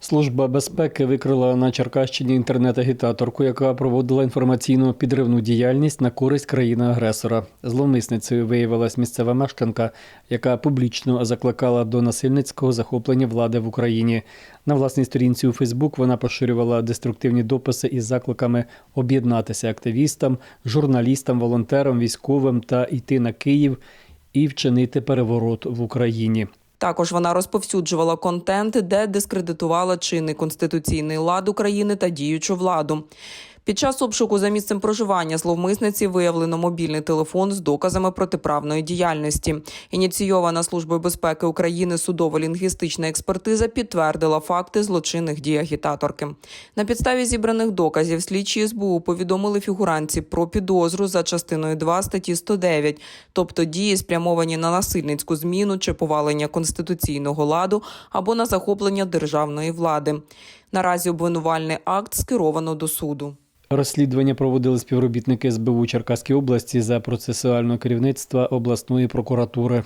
Служба безпеки викрила на Черкащині інтернет-агітаторку, яка проводила інформаційну підривну діяльність на користь країни-агресора. Зловмисницею виявилась місцева мешканка, яка публічно закликала до насильницького захоплення влади в Україні. На власній сторінці у Фейсбук вона поширювала деструктивні дописи із закликами об'єднатися активістам, журналістам, волонтерам, військовим та йти на Київ і вчинити переворот в Україні. Також вона розповсюджувала контент, де дискредитувала чинний конституційний лад України та діючу владу. Під час обшуку за місцем проживання зловмисниці виявлено мобільний телефон з доказами протиправної діяльності. Ініційована Службою безпеки України судово-лінгвістична експертиза підтвердила факти злочинних дій агітаторки. На підставі зібраних доказів слідчі СБУ повідомили фігуранці про підозру за частиною 2 статті 109, тобто дії спрямовані на насильницьку зміну чи повалення конституційного ладу або на захоплення державної влади. Наразі обвинувальний акт скеровано до суду. Розслідування проводили співробітники СБУ Черкаської області за процесуального керівництва обласної прокуратури.